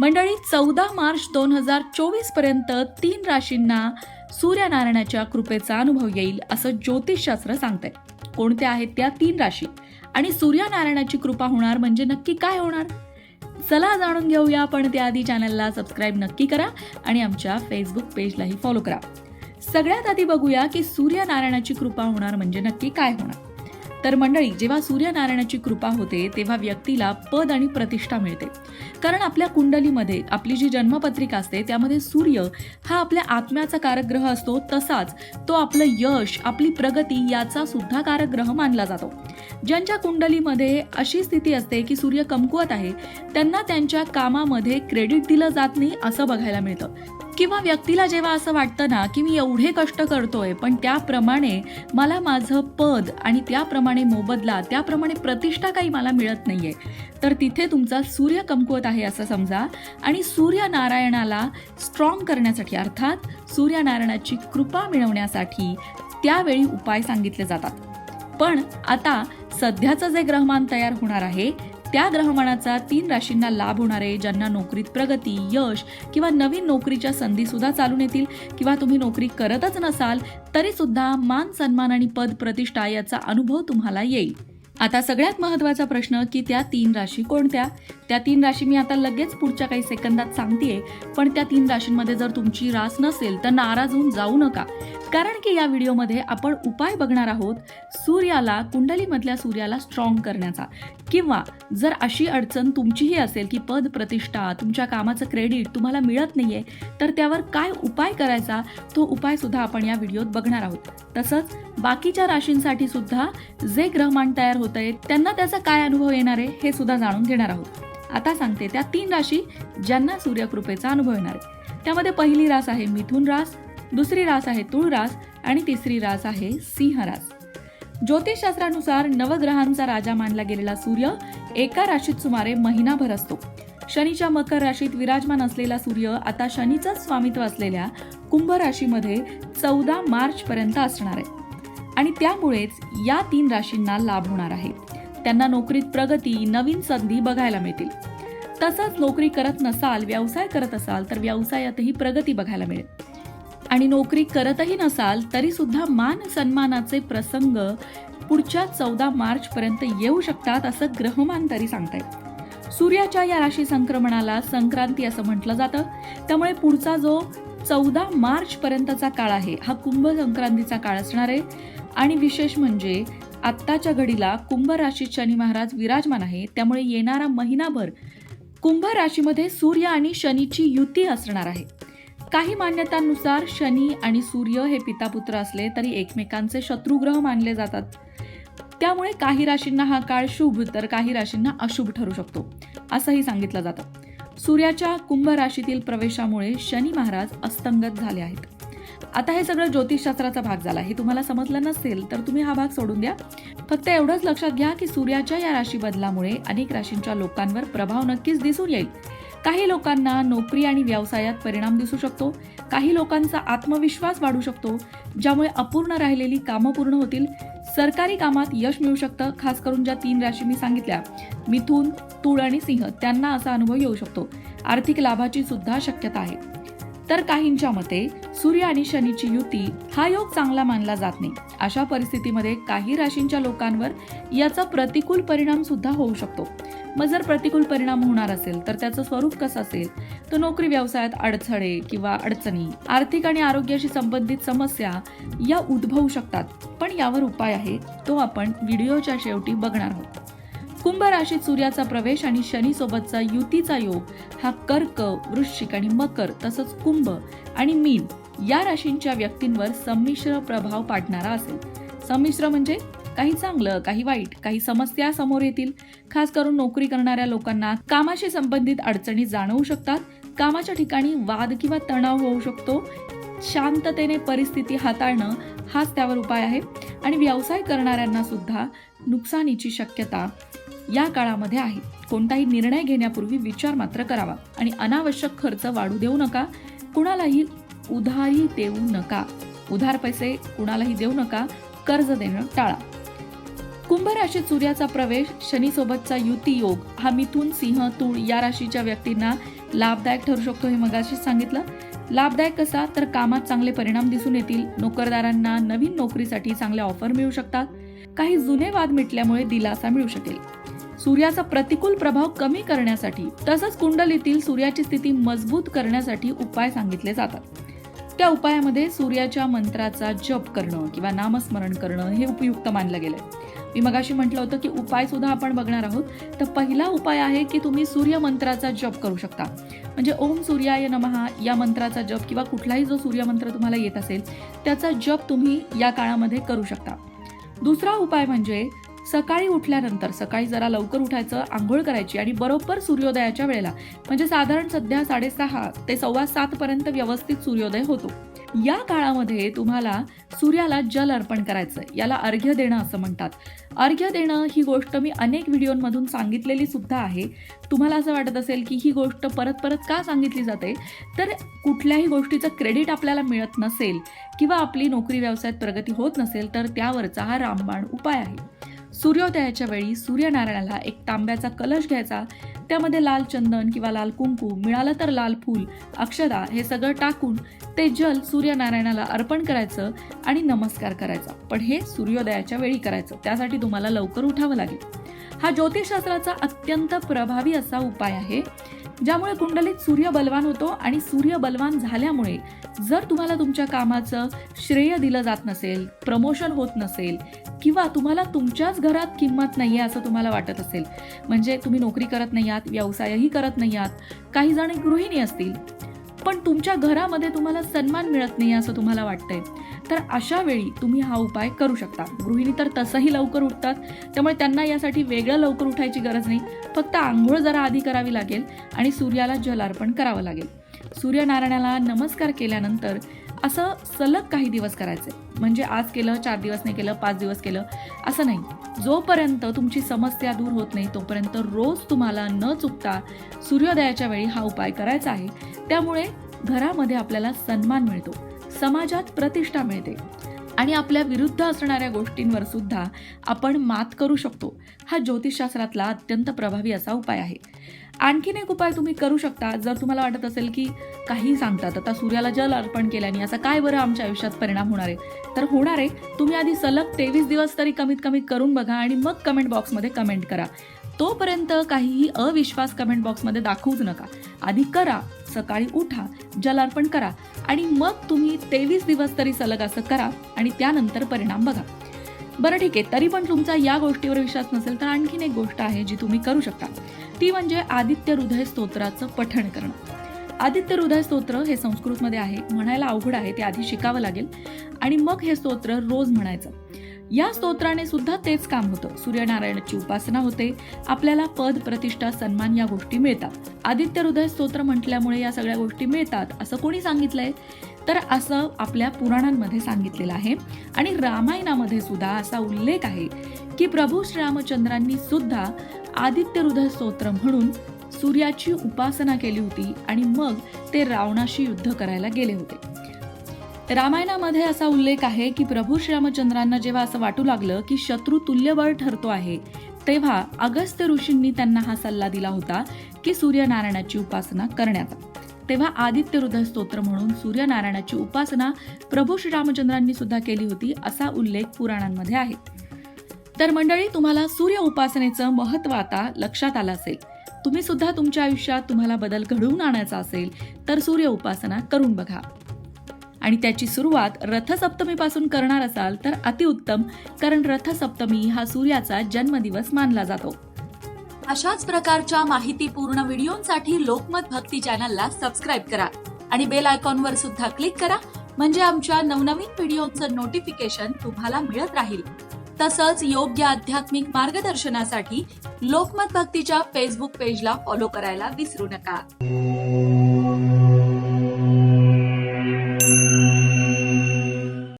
मंडळी चौदा मार्च दोन हजार चोवीसपर्यंत तीन राशींना सूर्यनारायणाच्या कृपेचा अनुभव येईल असं ज्योतिषशास्त्र सांगतंय. कोणत्या आहेत त्या तीन राशी? आणि सूर्यनारायणाची कृपा होणार म्हणजे नक्की काय होणार? चला जाणून घेऊया पण त्याआधी चॅनलला सबस्क्राईब नक्की करा आणि आमच्या फेसबुक पेजलाही फॉलो करा. सगळ्यात आधी बघूया की सूर्यनारायणाची कृपा होणार म्हणजे नक्की काय होणार. तर मंडळी जेव्हा सूर्यनारायणाची कृपा होते तेव्हा व्यक्तीला पद आणि प्रतिष्ठा मिळते. कारण आपल्या कुंडलीमध्ये आपली जी जन्मपत्रिका असते त्यामध्ये सूर्य हा आपल्या आत्म्याचा कारकग्रह असतो तसाच तो आपलं यश आपली प्रगती याचा सुद्धा कारकग्रह मानला जातो. ज्यांच्या कुंडलीमध्ये अशी स्थिती असते की सूर्य कमकुवत आहे त्यांना त्यांच्या कामामध्ये क्रेडिट दिलं जात नाही असं बघायला मिळतं. किंवा व्यक्तीला जेव्हा असं वाटतं ना की मी एवढे कष्ट करतोय पण त्याप्रमाणे मला माझं पद आणि त्याप्रमाणे मोबदला त्याप्रमाणे प्रतिष्ठा काही मला मिळत नाहीये. तर तिथे तुमचा सूर्य कमकुवत आहे असं समजा. आणि सूर्यनारायणाला स्ट्रॉंग करण्यासाठी अर्थात सूर्यनारायणाची कृपा मिळवण्यासाठी त्यावेळी उपाय सांगितले जातात. पण आता सध्याचं जे ग्रहमान तयार होणार आहे त्या ग्रहमानाचा तीन राशींना लाभ होणार आहे ज्यांना नोकरीत प्रगती यश किंवा नवीन नोकरीच्या संधी सुद्धा चालून येतील किंवा तुम्ही नोकरी करतच नसाल तरी सुद्धा मान सन्मान आणि पद प्रतिष्ठा याचा अनुभव तुम्हाला येईल. आता सगळ्यात महत्त्वाचा प्रश्न की त्या तीन राशी कोणत्या? त्या तीन राशी मी आता लगेच पुढच्या काही सेकंदात सांगतेय पण त्या तीन राशींमध्ये जर तुमची रास नसेल तर नाराज होऊन जाऊ नका. कारण की या व्हिडिओमध्ये आपण उपाय बघणार आहोत सूर्याला कुंडलीमधल्या सूर्याला स्ट्रॉंग करण्याचा. किंवा जर अशी अडचण तुमचीही असेल की पद प्रतिष्ठा तुमच्या कामाचं क्रेडिट तुम्हाला मिळत नाहीये तर त्यावर काय उपाय करायचा? तो उपाय सुद्धा आपण या व्हिडिओत बघणार आहोत. तसंच बाकीच्या राशींसाठी सुद्धा जे ग्रहमान तयार होत आहेत त्यांना त्याचा काय अनुभव येणार आहे हे सुद्धा जाणून घेणार आहोत. आता सांगते त्या तीन राशी ज्यांना सूर्यकृपेचा अनुभव येणार आहे. त्यामध्ये पहिली रास आहे मिथुन रास दुसरी रास आहे तुळ रास आणि तिसरी रास आहे सिंह रास. ज्योतिषशास्त्रानुसार नवग्रहांचा राजा मानला गेलेला सूर्य एका राशीत सुमारे महिनाभर असतो. शनीच्या मकर राशीत विराजमान असलेला सूर्य आता शनीचंच स्वामित्व असलेल्या कुंभ राशीमध्ये चौदा मार्च पर्यंत असणार आहे. आणि त्यामुळेच या तीन राशींना लाभ होणार आहे. त्यांना नोकरीत प्रगती नवीन संधी बघायला मिळतील. तसंच नोकरी करत नसाल व्यवसाय करत असाल तर व्यवसायातही प्रगती बघायला मिळेल. आणि नोकरी करतही नसाल तरी सुद्धा मान सन्मानाचे प्रसंग पुढच्या चौदा मार्च पर्यंत येऊ शकतात असं ग्रहमान तरी सांगतायत. सूर्याच्या या राशी संक्रमणाला संक्रांती असं म्हटलं जातं. त्यामुळे पुढचा जो चौदा मार्च पर्यंतचा काळ आहे. हा कुंभ संक्रांतीचा काळ असणार आहे. आणि विशेष म्हणजे आत्ताच्या घडीला कुंभ राशीत शनी महाराज विराजमान आहे. त्यामुळे येणारा महिनाभर कुंभ राशीमध्ये सूर्य आणि शनीची युती असणार आहे. काही मान्यतांनुसार शनी आणि सूर्य हे पितापुत्र असले तरी एकमेकांचे शत्रुग्रह मानले जातात. त्यामुळे काही राशींना हा काळ शुभ तर काही राशींना अशुभ ठरू शकतो असंही सांगितलं जातं. सूर्याच्या कुंभ राशीतील प्रवेशामुळे शनी महाराज अस्तंगत झाले आहेत. आता हे सगळं ज्योतिषशास्त्राचा भाग झाला. हे तुम्हाला समजलं नसेल तर तुम्ही हा भाग सोडून द्या. फक्त एवढंच लक्षात घ्या की सूर्याच्या या राशी बदलामुळे अनेक राशींच्या लोकांवर प्रभाव नक्कीच दिसून येईल. काही लोकांना नोकरी आणि व्यवसायात परिणाम दिसू शकतो. काही लोकांचा आत्मविश्वास वाढू शकतो ज्यामुळे अपूर्ण राहिलेली कामं पूर्ण होतील. सरकारी कामात यश मिळू शकतं खास करून ज्या तीन राशी मी सांगितल्या. मिथून तुळ आणि सिंह त्यांना असा अनुभव येऊ शकतो. आर्थिक लाभाची सुद्धा शक्यता आहे. तर काहींच्या मते सूर्य आणि शनीची युती हा योग चांगला मानला जात नाही. अशा परिस्थितीमध्ये काही राशींच्या लोकांवर याचा प्रतिकूल परिणाम सुद्धा होऊ शकतो. मग जर प्रतिकूल परिणाम होणार असेल तर त्याचं स्वरूप कसं असेल? तर नोकरी व्यवसायात अडथळे किंवा अडचणी आर्थिक आणि आरोग्याशी संबंधित समस्या या उद्भवू शकतात. पण यावर उपाय आहे तो आपण व्हिडिओच्या शेवटी बघणार आहोत. कुंभ राशीत सूर्याचा प्रवेश आणि शनी सोबतचा युतीचा योग हा कर्क वृश्चिक आणि मकर तसंच कुंभ आणि मीन या राशींच्या व्यक्तींवर संमिश्र प्रभाव पाडणारा असेल. संमिश्र म्हणजे काही चांगलं काही वाईट काही समस्या समोर येतील. खास करून नोकरी करणाऱ्या लोकांना कामाशी संबंधित अडचणी जाणवू शकतात. कामाच्या ठिकाणी वाद किंवा तणाव होऊ शकतो. शांततेने परिस्थिती हाताळणं हाच त्यावर उपाय आहे. आणि व्यवसाय करणाऱ्यांना सुद्धा नुकसानीची शक्यता या काळामध्ये आहे. कोणताही निर्णय घेण्यापूर्वी विचार मात्र करावा. आणि अनावश्यक खर्च वाढू देऊ नका. कुणालाही उधारी देऊ नका. उधार पैसे कुणालाही देऊ नका. कर्ज देणं टाळा. कुंभ राशीत सूर्याचा प्रवेश शनीसोबतचा युती योग हा मिथून सिंह तूळ या राशीच्या व्यक्तींना लाभदायक ठरू शकतो हे मगाशीच सांगितलं. लाभदायक कसा? तर कामात चांगले परिणाम दिसून येतील. नोकरदारांना नवीन नोकरीसाठी चांगल्या ऑफर मिळू शकतात. काही जुने वाद मिटल्यामुळे दिलासा मिळू शकेल. सूर्याचा प्रतिकूल प्रभाव कमी करण्यासाठी तसंच कुंडलीतील सूर्याची स्थिती मजबूत करण्यासाठी उपाय सांगितले जातात. त्या उपायामध्ये सूर्याच्या मंत्राचा जप करणं किंवा नामस्मरण करणं हे उपयुक्त मानलं गेलंय. मी मगाशी म्हटलं होतं की उपाय सुद्धा आपण बघणार आहोत. तर पहिला उपाय आहे की तुम्ही सूर्य मंत्राचा जप करू शकता. म्हणजे ओम सूर्याय नमहा या मंत्राचा जप किंवा कुठलाही जो सूर्यमंत्र तुम्हाला येत असेल त्याचा जप तुम्ही या काळामध्ये करू शकता. दुसरा उपाय म्हणजे सकाळी उठल्यानंतर सकाळी जरा लवकर उठायचं आंघोळ करायची आणि बरोबर सूर्योदयाच्या वेळेला म्हणजे साधारण सध्या साडेसहा ते सव्वा सात पर्यंत व्यवस्थित सूर्योदय होतो. या काळामध्ये तुम्हाला सूर्याला जल अर्पण करायचं याला अर्घ्य देणं असं म्हणतात. अर्घ्य देणं ही गोष्ट मी अनेक व्हिडिओमधून सांगितलेली सुद्धा आहे. तुम्हाला असं वाटत असेल की ही गोष्ट परत परत का सांगितली जाते? तर कुठल्याही गोष्टीचं क्रेडिट आपल्याला मिळत नसेल किंवा आपली नोकरी व्यवसायात प्रगती होत नसेल तर त्यावरचा हा रामबाण उपाय आहे. सूर्योदयाच्या वेळी सूर्यनारायणाला एक तांब्याचा कलश घ्यायचा. त्यामध्ये लाल चंदन किंवा लाल कुंकू मिळालं तर लाल फूल अक्षदा हे सगळं टाकून ते जल सूर्यनारायणाला अर्पण करायचं आणि नमस्कार करायचा. पण हे सूर्योदयाच्या वेळी करायचं. त्यासाठी तुम्हाला लवकर उठावं लागेल. हा ज्योतिषशास्त्राचा अत्यंत प्रभावी असा उपाय आहे. ज्यामुळे कुंडलीत सूर्य बलवान होतो आणि सूर्य बलवान झाल्यामुळे जर तुम्हाला तुमच्या कामाचं श्रेय दिलं जात नसेल प्रमोशन होत नसेल किंवा तुम्हाला तुमच्याच घरात किंमत नाही आहे असं तुम्हाला वाटत असेल म्हणजे तुम्ही नोकरी करत नाही आहात व्यवसायही करत नाही आहात काही जण गृहिणी असतील पण तुमच्या घरामध्ये तुम्हाला सन्मान मिळत नाही असं तुम्हाला वाटतंय. तर अशा वेळी तुम्ही हा उपाय करू शकता. गृहिणी तर तसंही लवकर उठतात. त्यामुळे त्यांना यासाठी वेगळं लवकर उठायची गरज नाही. फक्त आंघोळ जरा आधी करावी लागेल आणि सूर्याला जलार्पण करावं लागेल. सूर्यनारायणाला नमस्कार केल्यानंतर असं सलग काही दिवस करायचे म्हणजे आज केलं चार दिवस नाही केलं पाच दिवस केलं असं नाही. जोपर्यंत तुमची समस्या दूर होत नाही तोपर्यंत रोज तुम्हाला न चुकता सूर्योदयाच्या वेळी हा उपाय करायचा आहे. त्यामुळे घरामध्ये आपल्याला सन्मान मिळतो. समाजात प्रतिष्ठा मिळते. आणि आपल्या विरुद्ध असणाऱ्या गोष्टींवर सुद्धा आपण मात करू शकतो. हा ज्योतिषशास्त्रातला अत्यंत प्रभावी असा उपाय आहे. आणखीन एक उपाय तुम्ही करू शकता. जर तुम्हाला वाटत असेल की काही सांगतात आता सूर्याला जल अर्पण केल्याने असा काय बरं आमच्या आयुष्यात परिणाम होणार आहे? तर होणार आहे तुम्ही आधी सलग तेवीस दिवस तरी कमीत कमी करून बघा आणि मग कमेंट बॉक्समध्ये कमेंट करा. तोपर्यंत काहीही अविश्वास कमेंट बॉक्समध्ये दाखवूच नका. आधी करा सकाळी उठा जलार्पण करा आणि मग तुम्ही तेवीस दिवस तरी सलग असं करा आणि त्यानंतर परिणाम बघा. बरं ठीक आहे तरी पण तुमचा या गोष्टीवर विश्वास नसेल तर आणखीन एक गोष्ट आहे जी तुम्ही करू शकता. ती म्हणजे आदित्य हृदय स्तोत्राचं पठण करणं. आदित्य हृदय स्तोत्र हे संस्कृतमध्ये आहे म्हणायला अवघड आहे ते आधी शिकावं लागेल. आणि मग हे स्तोत्र रोज म्हणायचं. या स्तोत्राने सुद्धा तेच काम होतं. सूर्यनारायणाची उपासना होते. आपल्याला पद प्रतिष्ठा सन्मान या गोष्टी मिळतात. आदित्य हृदय स्तोत्र म्हटल्यामुळे या सगळ्या गोष्टी मिळतात असं कोणी सांगितलंय? तर असं आपल्या पुराणांमध्ये सांगितलेलं आहे. आणि रामायणामध्ये सुद्धा असा उल्लेख आहे की प्रभू श्रीरामचंद्रांनी सुद्धा आदित्य हृदय स्तोत्र म्हणून सूर्याची उपासना केली होती आणि मग ते रावणाशी युद्ध करायला गेले होते. रामायणामध्ये असा उल्लेख आहे की प्रभू श्रीरामचंद्रांना जेव्हा असं वाटू लागलं की शत्रू तुल्यबळ ठरतो आहे तेव्हा अगस्त्य ऋषींनी त्यांना हा सल्ला दिला होता की सूर्यनारायणाची उपासना करण्याचा तेव्हा आदित्य हृदय स्तोत्र म्हणून सूर्यनारायणाची उपासना प्रभू श्रीरामचंद्रांनी सुद्धा केली होती असा उल्लेख पुराणांमध्ये आहे. तर मंडळी तुम्हाला सूर्य उपासनेचं महत्त्व आता लक्षात आलं असेल. तुम्ही सुद्धा तुमच्या आयुष्यात तुम्हाला बदल घडवून आणायचा असेल तर सूर्य उपासना करून बघा. आणि त्याची सुरुवात रथसप्तमीपासून करणार असाल तर अतिउत्तम कारण रथसप्तमी हा सूर्याचा जन्मदिवस मानला जातो. अशाच प्रकारच्या माहितीपूर्ण व्हिडिओंसाठी लोकमत भक्ती चॅनलला सबस्क्राईब करा आणि बेल आयकॉनवर सुद्धा क्लिक करा म्हणजे आमच्या नवनवीन व्हिडिओचं नोटिफिकेशन तुम्हाला मिळत राहील. तसंच योग्य आध्यात्मिक मार्गदर्शनासाठी लोकमत भक्तीच्या फेसबुक पेजला फॉलो करायला विसरू नका.